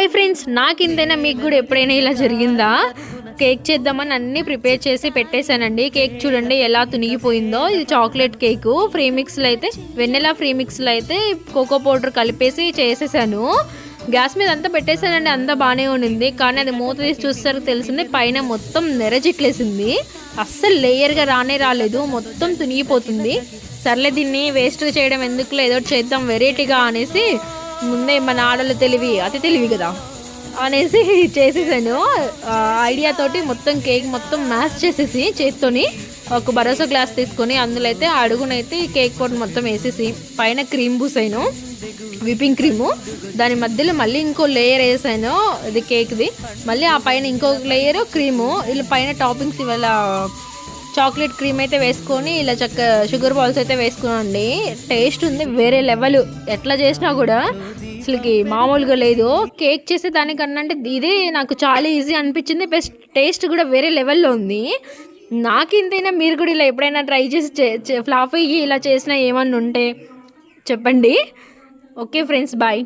Hi friends నాకు ఇంతైనా మీకు కూడా ఎప్పుడైనా ఇలా జరిగిందా? కేక్ చేద్దామని అన్నీ ప్రిపేర్ చేసి పెట్టేశానండి. కేక్ చూడండి ఎలా తునిగిపోయిందో. ఇది చాక్లెట్ కేక్ ఫ్రీ మిక్స్లో అయితే వెన్నెలా ఫ్రీ మిక్స్లో అయితే కోకో పౌడర్ కలిపేసి చేసేసాను. గ్యాస్ మీద అంతా పెట్టేశానండి అంతా బాగానే ఉండింది. కానీ అది మూత తీసి చూసేసరికి తెలిసింది పైన మొత్తం నెరజిట్లేసింది అస్సలు లేయర్గా రానే రాలేదు మొత్తం తునిగిపోతుంది. సర్లే దీన్ని వేస్ట్ చేయడం ఎందుకులే ఏదో చేద్దాం వెరైటీగా అనేసి ముందే మన ఆడలు తెలివి అతి తెలివి కదా. అనేసి చేసేసాను. ఐడియా తోటి మొత్తం కేక్ మొత్తం మ్యాష్ చేసేసి చేత్తోని ఒక భరోసా గ్లాస్ తీసుకొని అందులో అయితే అడుగునైతే కేక్ పౌడర్ మొత్తం వేసేసి పైన క్రీమ్ పూసాను. విపింగ్ క్రీము దాని మధ్యలో మళ్ళీ ఇంకో లేయర్ వేసాను. ఇది కేక్ది మళ్ళీ ఆ పైన ఇంకొక లేయర్ క్రీము ఇలా పైన టాపింగ్స్ ఇవాళ చాక్లెట్ క్రీమ్ అయితే వేసుకొని ఇలా చక్క షుగర్ బాల్స్ అయితే వేసుకున్నాండి టేస్ట్ ఉంది వేరే లెవెల్ ఎట్లా చేసినా కూడా అసలుకి మామూలుగా లేదు. కేక్ చేసే దానికన్నా అంటే ఇదే నాకు చాలా ఈజీ అనిపించింది. బెస్ట్ టేస్ట్ కూడా వేరే లెవెల్లో ఉంది. నాకు ఇంతైనా మీరు కూడా ఇలా ఎప్పుడైనా ట్రై చేసి ఫ్లాప్ అయ్యి ఇలా చేసినా ఏమన్నా ఉంటే చెప్పండి. Okay friends bye.